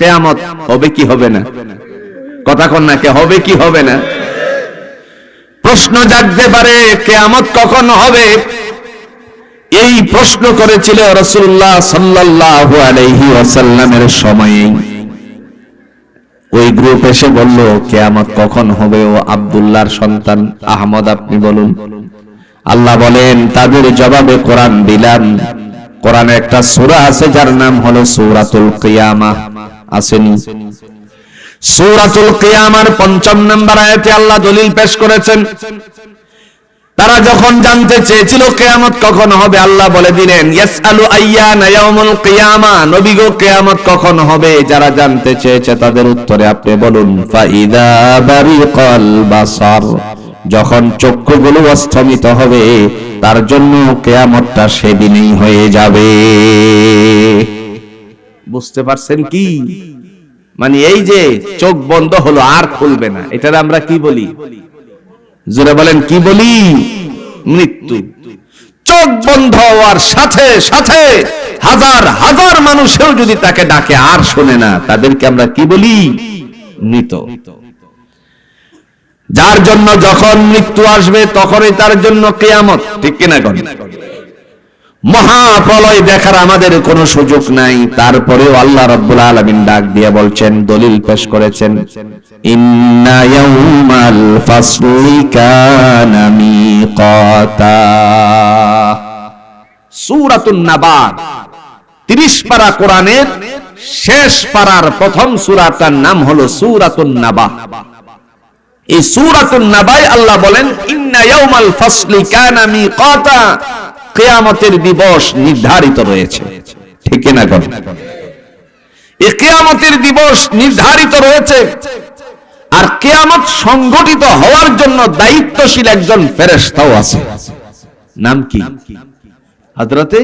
কেয়ামত হবে কি হবে না? কথা কন না, কে হবে কি হবে না? প্রশ্ন জাগতে পারে, কেয়ামত কখন হবে? এই প্রশ্ন করেছিল রসুল্লাহ আলাইহি ওয়াসাল্লামের সময়ে। ওই গ্রুপ এসে বলল, কেয়ামত কখন হবে ও আব্দুল্লাহর সন্তান আহমদ, আপনি বলুন। আল্লাহ বলেন, তাদের জবাবে কোরআন দিলাম কোরআনে একটা সূরা আছে, যার নাম হলো সূরাতুল কিয়ামা। আসেনি। সূরাতুল কিয়ামার পঞ্চম নম্বর আয়াতে আল্লাহ দলিল পেশ করেছেন, তারা যখন জানতে চেয়েছিল কেয়ামত কখন হবে, আল্লাহ বলে দিলেন, ইয়াসআলু আইয়ানা ইয়াউমুল কিয়ামা, নবী গো, কেয়ামত কখন হবে? যারা জানতে চেয়েছে তাদের উত্তরে আপনি বলুন, ফাইদা বারিকাল বাসার, যখন চক্ষুগুলো অস্তমিত হবে, তার জন্য কেয়ামতটা সেদিনই হয়ে যাবে। বুঝতে পারছেন কি? মানে এই যে চোখ বন্ধ হলো, আর খুলবে না। এটার আমরা কি বলি? জোরে বলেন, কি বলি? মৃত্যু। চোখ বন্ধ হওয়ার সাথে সাথে হাজার হাজার মানুষেও যদি তাকে ডাকে, আর শোনে না, তাদেরকে আমরা কি বলি? মৃত। যার জন্য যখন মৃত্যু আসবে, তখনই তার জন্য কেয়ামত। ঠিক কিনা কন? মহাপ্রলয় দেখার আমাদের কোনো সুযোগ নাই। তারপরেও আল্লাহ রাব্বুল আলামিন ডাক দিয়ে বলছেন, দলিল পেশ করেছেন, ইন্না ইয়াউমাল ফাসলি কানা মিকাতা। সূরাতুন নাবা 30 পারা কোরআনের শেষ পারার প্রথম সূরাটার নাম হলো সূরাতুন নাবা এই সূরাতুন নাবায় আল্লাহ বলেন, ইন্না ইয়াউমাল ফাসলি কানা মিকাতা। কেয়ামতের দিবস নির্ধারিত রয়েছে। ঠিক না কর এই কেয়ামতের দিবস নির্ধারিত রয়েছে। আর কেয়ামত সংগঠিত হওয়ার জন্য দায়িত্বশীল একজন ফেরেশতাও আছে। নাম কি? হযরতে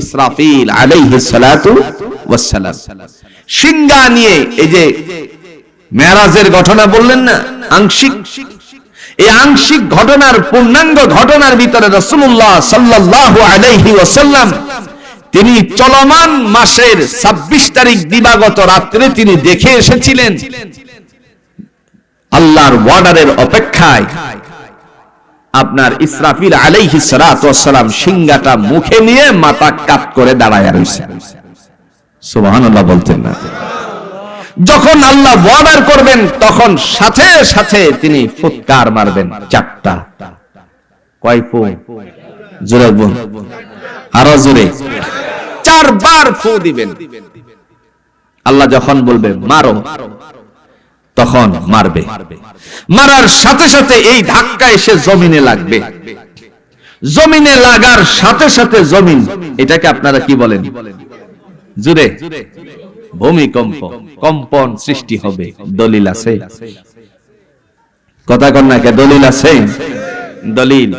ইসরাফিল আলাইহিস সালাতু ওয়াস সালাম সিংহা নিয়ে এই যে মেরাজের ঘটনা বললেন না, আংশিক এই আংশিক ঘটনার পূর্ণাঙ্গ ঘটনার ভিতরে রসুল্লাহ সাল্লাল্লাহু আলাইহি ওয়াসাল্লাম, তিনি চলমান মাসের ২৬ তারিখ দিবাগত রাত্রে তিনি দেখে এসেছিলেন। আল্লাহর ওয়ার্ডারের অপেক্ষায় আপনার ইসরাফিল আলাইহি ওয়াসসালাম সিংহাটা মুখে নিয়ে মাথা কাত করে দাঁড়ায় রয়েছে সুবহানাল্লাহ বলতেন না। যখন আল্লাহ ওয়ার্ডার করবেন, তখন সাথে সাথে তিনি ফুৎকার মারবেন চারটা। কয় ফু? জোরে বল। আরও জোরে। চারবার ফু দিবেন। আল্লাহ যখন বলবে, মারো, তখন মারবে। মারার সাথে সাথে এই ধাক্কা এসে জমিনে লাগবে। জমিনে লাগার সাথে সাথে জমিন, এটাকে আপনারা কি বলেন? জুড়ে। ভূমিকম্প, কম্পন সৃষ্টি হবে। দলিল আছে? কথা কন না কে? দলিল আছে? দলিল।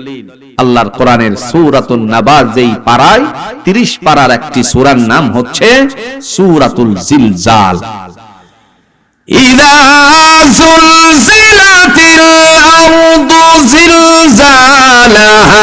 আল্লাহর কোরআনের সূরাতুন নাবা যেই পাড়ায় 30 পাড়ার একটি সূরার নাম হচ্ছে সূরাতুল জিলজাল। ইদা জুলজিলাতিল আরদু জিলজালাহা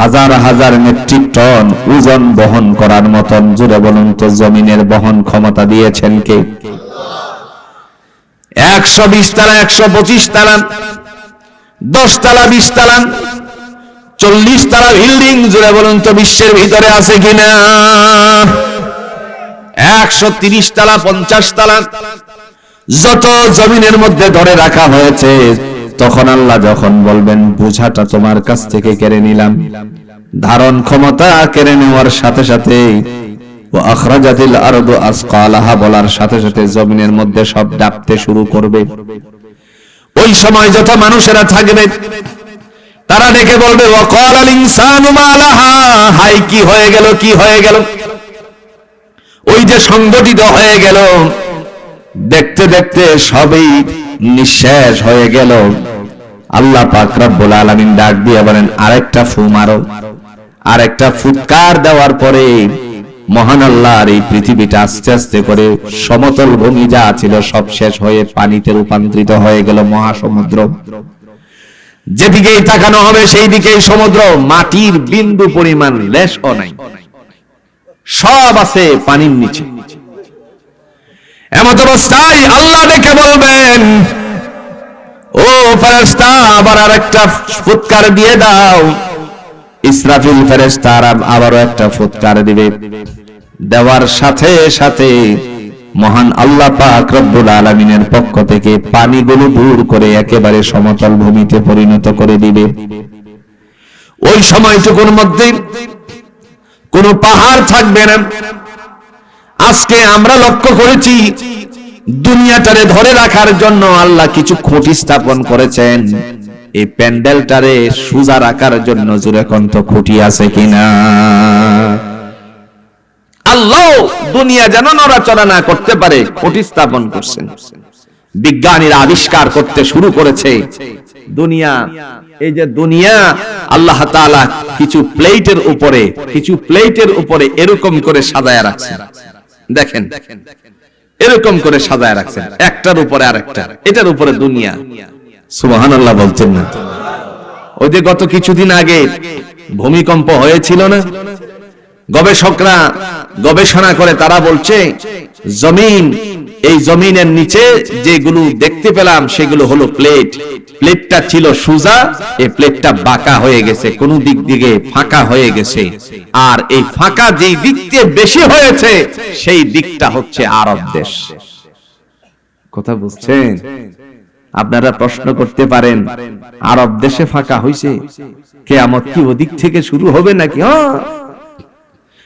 হাজার হাজার মেট্রিক টন ওজন বহন করার মতন, জুড়ে বলুন তো, জমিনের বহন ক্ষমতা দিয়েছেন কে? একশো বিশ তালা, একশো পঁচিশ তালা, দশ তালা, বিশ তালা, চল্লিশ তালা বিল্ডিং, জুড়ে বলুন তো, বিশ্বের ভিতরে আছে কিনা? একশো তিরিশ তালা, পঞ্চাশ তালা, যত জমিনের মধ্যে ধরে রাখা হয়েছে তখন আল্লাহ যখন বলবেন, বোঝাটা তোমার কাছ থেকে কেড়ে নিলাম। ধারণ ক্ষমতা কেড়ে নেওয়ার সাথে সাথে বলার সাথে সাথে জমিনের মধ্যে সব ডাকতে শুরু করবে। ওই সময় যত মানুষেরা থাকবে, তারা ডেকে বলবে হাই কি হয়ে গেল, কি হয়ে গেল? ওই যে সংগঠিত হয়ে গেল। দেখতে দেখতে সবই নিঃশেষ হয়ে গেল। আল্লাহ পাক রব্বুল আলামিন ডাক দিয়ে বলেন, আরেকটা ফু মারো। আরেকটা ফুৎকার দেওয়ার পরে মহান আল্লাহর এই পৃথিবীটা আস্তে আস্তে করে সমতল ভূমি যা ছিল সব শেষ হয়ে পানিতে রূপান্তরিত হয়ে গেল মহাসমুদ্র। যেদিকেই তাকানো হবে সেই দিকেই সমুদ্র। মাটির বিন্দু পরিমাণ লেশও নাই। সব আছে পানির নিচে। এমত অবস্থায় আল্লাহ ডেকে বলবেন, ও ফেরেশতা, আবার আরেকটা ফুৎকার দিয়ে দাও। ইসরাফিল ফেরেশতা আর আবারও একটা ফুৎকার দিবে। দেওয়ার সাথে সাথে মহান আল্লাহ পাক রব্বুল আলামিনের পক্ষ থেকে পানিগুলো দূর করে একেবারে সমতল ভূমিতে পরিণত করে দিবে। ওই সময়টুকুর মধ্যে কোনো পাহাড় থাকবে না। আজকে আমরা লক্ষ্য করেছি, দুনিয়াটারে ধরে রাখার জন্য আল্লাহ কিছু খুঁটি স্থাপন করেছেন। এই প্যান্ডেলটারে সুজা রাখার জন্য জুড়ে কন্ত খুঁটি আছে কিনা? আল্লাহ দুনিয়া যেন নড়াচড়া না করতে পারে, খুঁটি স্থাপন করছেন। বিজ্ঞানীরা আবিষ্কার করতে শুরু করেছে, দুনিয়া, এই যে দুনিয়া, আল্লাহ তাআলা কিছু প্লেটের উপরে, কিছু প্লেটের উপরে এরকম করে সাজায় রাখছেন। দেখেন, এরকম করে সাজায় রাখছেন। একটার উপরে আরেকটা। এটার উপরে দুনিয়া। সুবহানাল্লাহ বলছেন না। ওই যে গত কিছুদিন আগে ভূমিকম্প হয়েছিল না? গবেষকরা গবেষণা করে তারা বলছে, জমিন এই জমিনের নিচে যেগুলো দেখতে পেলাম, সেগুলো হলো প্লেট। প্লেটটা ছিল সুজা এই প্লেটটা বাঁকা হয়ে গেছে, কোন দিক দিকে ফাঁকা হয়ে গেছে। আর এই ফাঁকা যেই দিক বেশি হয়েছে, সেই দিকটা হচ্ছে আরব দেশ। কথা বুঝছেন? আপনারা প্রশ্ন করতে পারেন, আরব দেশে ফাঁকা হইছে? কেয়ামত কি ওদিক থেকে শুরু হবে নাকি? হ্যাঁ।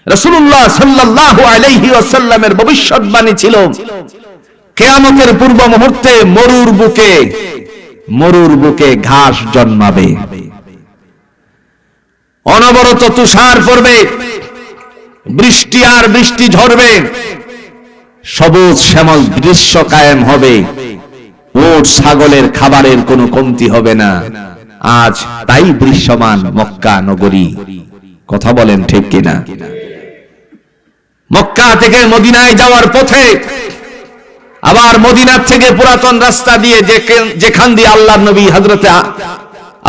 রাসূলুল্লাহ সাল্লাল্লাহু আলাইহি ওয়াসাল্লামের ভবিষ্যৎবাণী ছিল, কেয়ামতের পূর্ব মুহূর্তে মরুর বুকে মরুর বুকে ঘাস জন্মাবে। অনবরত তুষার পড়বে, বৃষ্টি আর বৃষ্টি ঝরবে, সবুজ শ্যামল দৃশ্য কায়েম হবে, উট ছাগলের খাবারের কোনো কমতি হবে না। আজ তাই দৃশ্যমান মক্কা নগরী। কথা বলেন ঠিক কিনা? মক্কা থেকে মদিনায় যাওয়ার পথে আবার মদিনার থেকে পুরাতন রাস্তা দিয়ে যেখান দিয়ে আল্লাহ নবী হজরতে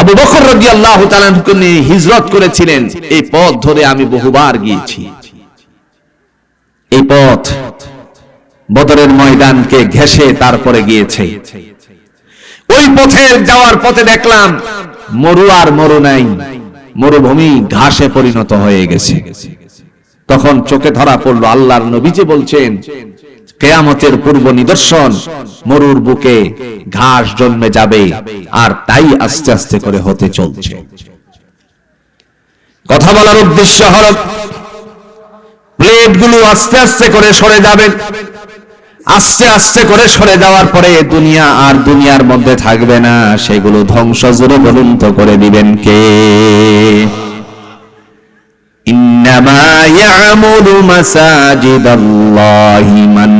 আবু বকর রবি আল্লাহ হিজরত করেছিলেন, এই পথ ধরে আমি বহুবার গিয়েছি। এই পথ বদরের ময়দানকে ঘেসে তারপরে গিয়েছে। ওই পথে যাওয়ার পথে দেখলাম মরু আর মরু নাই, মরুভূমি ঘাসে পরিণত হয়ে গেছে। তখন চোখে ধরা পড়ল আল্লাহর নবী যে বলছেন, কেয়ামতের পূর্ব নিদর্শন, মরুর বুকে ঘাস জন্মে যাবে আর তাই আস্তে আস্তে করে হতে চলছে। কথা বলার উদ্দেশ্য হল, প্লেটগুলো আস্তে আস্তে করে সরে যাবে। আস্তে আস্তে করে সরে যাওয়ার পরে দুনিয়া আর দুনিয়ার মধ্যে থাকবে না, সেগুলো ধ্বংস জুড়ে বলুন করে দিবেন কে? إنما يعمر مساجد الله من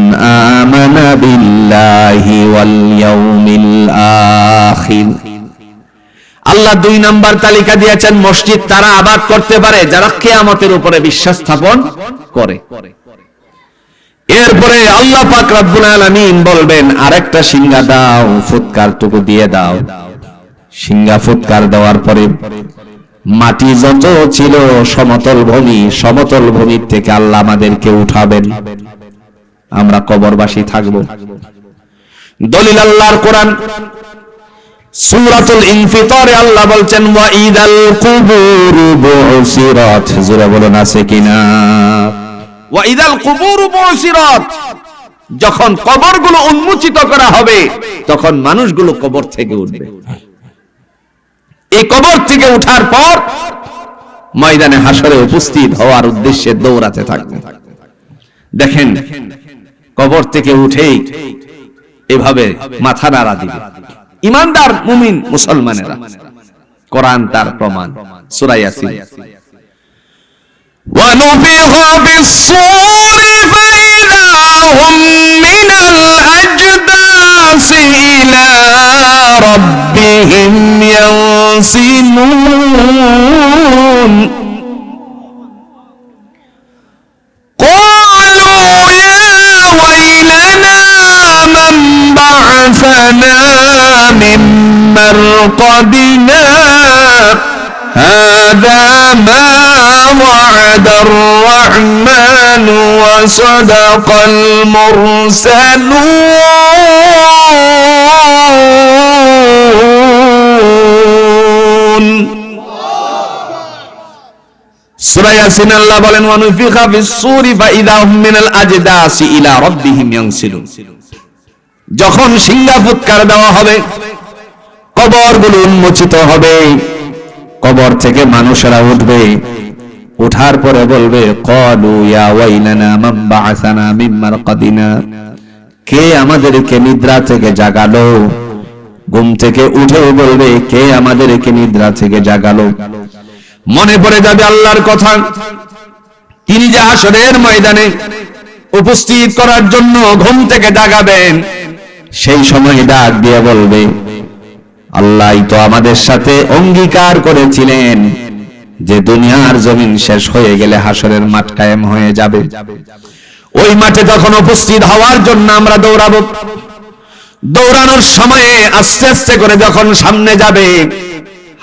آمن بالله واليوم الآخر আল্লাহ দুই নাম্বার তালিকা দিয়েছেন মসজিদ তারা আবাদ করতে পারে যারা কেয়ামতের উপরে বিশ্বাস স্থাপন করে এরপরে আল্লাহ পাক রব্বুল আলামিন বলবেন আরেকটা সিঙ্গা দাও ফুৎকারটুকু দিয়ে দাও সিঙ্গা ফুৎকার দেওয়ার পরে মাটি যত ছিল সমতল ভূমি, সমতল ভূমির থেকে আল্লাহ আমাদেরকে উঠাবেন। আমরা কবরবাসী থাকব। দলিল আল্লাহর কোরআন। সূরাতুল ইনফিতারে আল্লাহ বলছেন কুবুর বুসিরাত। জোরে আছে কিনা? কুবুর বুসিরাত। যখন কবরগুলো উন্মোচিত করা হবে, তখন মানুষগুলো কবর থেকে উঠবে। এই কবর থেকে উঠার পর ময়দানে হাসরে উপস্থিত হওয়ার উদ্দেশ্যে দৌড়াতে থাকবে দেখেন কবর থেকে উঠেই এভাবে মাথা নাড়া দিবে ইমানদার মুমিন মুসলমানেরা কোরআন তার প্রমাণ সূরা ইয়াসিন ونفخ في الصور فإذا هم من الأجداث إلى ربهم ينسلون قالوا يا ويلنا من بعثنا من مرقدنا؟ هذا ما وعد الرحمن وصدق المرسلون. সূরা ইয়াসিন আল্লাহ বলেন, ওয়ানুফিখা ফিস-সূরি ফাইদা হুম মিনাল আজদাসি ইলা রাব্বিহিম ইয়ানসিলুন যখন সিংহা ফুৎকার দেওয়া হবে, কবরগুলো উন্মোচিত হবে। কবর থেকে মানুষেরা উঠবে। উঠার পরে বলবে, কলু ইয়া ওয়াইলানা মান বাআসানা মিন মারকাদিনা। কে আমাদেরকে নিদ্রা থেকে জাগালো? ঘুম থেকে উঠে বলবে, কে আমাদেরকে নিদ্রা থেকে জাগালো? মনে পড়ে যাবে আল্লাহর কথা। তিনি যে হাসরের ময়দানে উপস্থিত করার জন্য ঘুম থেকে জাগাবেন, সেই সময় ডাক দিয়ে বলবে, আল্লাহ তো আমাদের সাথে অঙ্গীকার করেছিলেন যে দুনিয়ার জমিন শেষ হয়ে গেলে হাসরের মাঠ কায়েম হয়ে যাবে। ওই মাঠে তখন উপস্থিত হওয়ার জন্য আমরা দৌড়াবো দৌড়ানোর সময়ে আস্তে আস্তে করে যখন সামনে যাবে,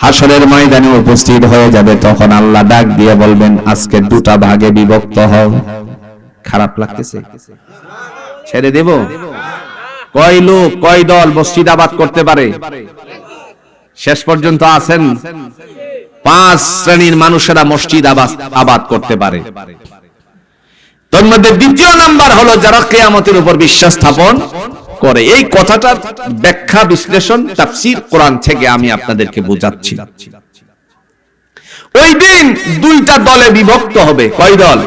হাসরের ময়দানে উপস্থিত হয়ে যাবে, তখন আল্লাহ ডাক দিয়ে বলবেন, আজকে দুটা ভাগে বিভক্ত হও। খারাপ লাগতেছে? ছেড়ে দেব? কয় লোক, কয় দল মসজিদ আবাদ করতে পারে? শেষ পর্যন্ত আছেন? পাঁচ শ্রেণির মানুষেরা মসজিদ আবাদ আবাদ করতে পারে। তোর মধ্যে দ্বিতীয় নাম্বার হলো যারা কেয়ামতের উপর বিশ্বাস স্থাপন করে। এই কথাটার ব্যাখ্যা, বিশ্লেষণ, তাফসীর কোরআন থেকে আমি আপনাদেরকে বোঝাচ্ছি। ওই দিন দুইটা দলে বিভক্ত হবে। কয় দল?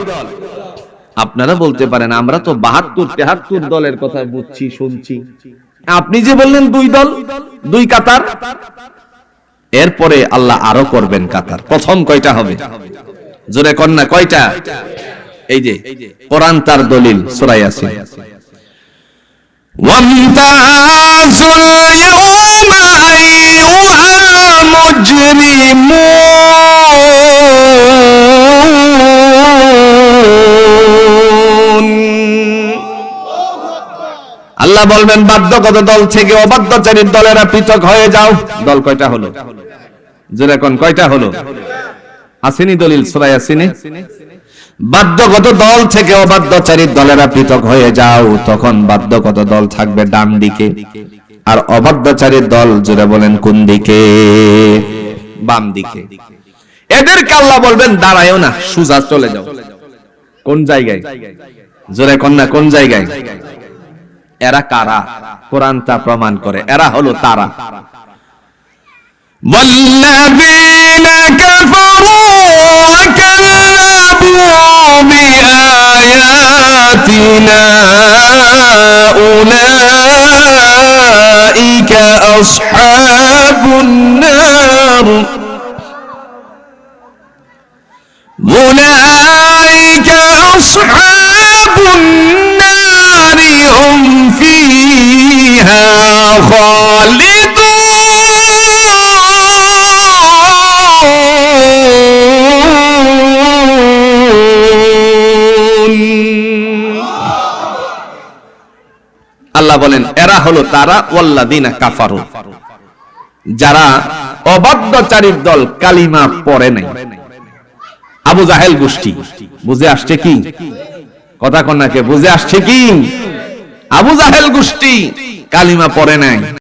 আপনারা বলতে পারেন, আমরা তো বাহাত্তর, তেহাত্তর দলের কথা বুঝছি, শুনছি। আপনি যে বললেন দুই দল, দুই কাতার, এরপরে আল্লাহ আরও করবেন কাতার। প্রথম কয়টা হবে? জোরে কন্যা কয়টা? এই যে, কোরআন তার দলিল সুরাই আছে وامتازوا اليوم أيها المجرمون আল্লাহ বলবেন বাধ্যগত দল থেকে অবাধ্যচারীর দলেরা পৃথক হয়ে যাও দল কয়টা হলো জোরে কোন কয়টা হলো আসেনি দলিল সুরাই আসেনি বাধ্যগত দল থেকে অবাধ্যচারীর দলেরা পৃথক হয়ে যাও, তখন বাধ্যগত দল থাকবে ডান দিকে। আর অবাধ্যচারীর দল জুড়ে বলেন, কোন দিকে? বাম দিকে। এদেরকে আল্লাহ বলবেন, দাঁড়ায়ও না, সুজা চলে যাও। কোন জায়গায়? জোরে কন্যা কোন জায়গায়? এরা কারা? কোরআন তা প্রমাণ করে, এরা হলো তারা। বল্লাবিনা কাফারু بآياتنا أولئك أصحاب النار. এরা হলো তারা ওয়াল্লাদিনা কাফারু। যারা অবাধ্যচারীর দল কালিমা পড়ে নাই। আবু জাহেল গোষ্ঠী, বুঝে আসছে কি? কথা কন্যাকে বুঝে আসছে কি? আবু জাহেল গোষ্ঠী কালিমা পড়ে নাই।